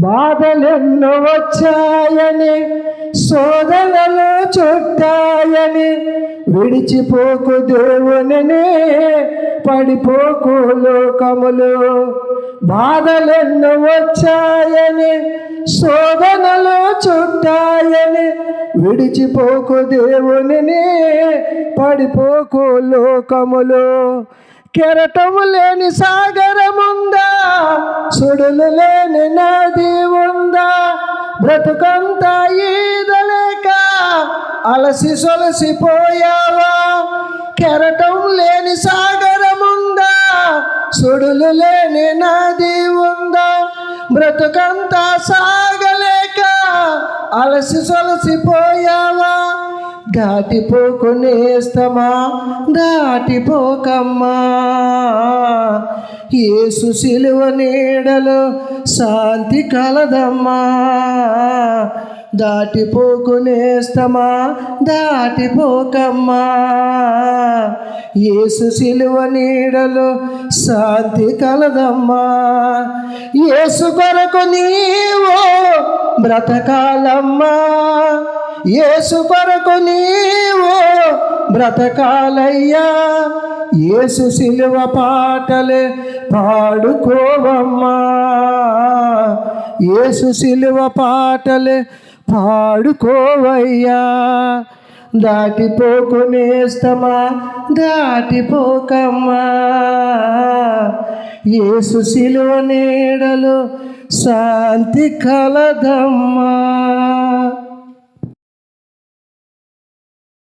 బాధలెన్నో వచ్చాయని శోధనలు చుట్టాయని విడిచిపోకు దేవునిని పడిపోకు లోకములు. బాధలెన్నో వచ్చాయని శోధనలు చుట్టాయని విడిచిపోకు దేవునిని పడిపోకు లోకములు. కెరటము లేని సాగరముందా? సుడులు లేని నది ఉందా బ్రతుకంతా ఈదలేక అలసి సొలసిపోయావా కెరటం లేని సాగరముందా సుడులు లేని నది ఉందా బ్రతుకంతా సాగలేక అలసి సొలసిపోయావా దాటిపోకు నేస్తమా దాటిపోకమ్మా యేసు సిలువ నీడలో శాంతి కలదమ్మా. దాటిపోకు నేస్తమా దాటిపోకమ్మా. ఏసు సిలువ నీడలో శాంతి కలదమ్మా. ఏసు కొరకు నీవో బ్రతకాలమ్మా. ఏసు కొరకు నీవో బ్రతకాలయ్యా. ఏసు శిలువ పాటలే పాడుకోవమ్మా. ఏసు శిలువ పాటలే పాడుకోవయ్యా. దాటిపోకు నేస్తమా దాటిపోకమ్మా. ఏసు శిలువ నీడలు శాంతి కలదమ్మా.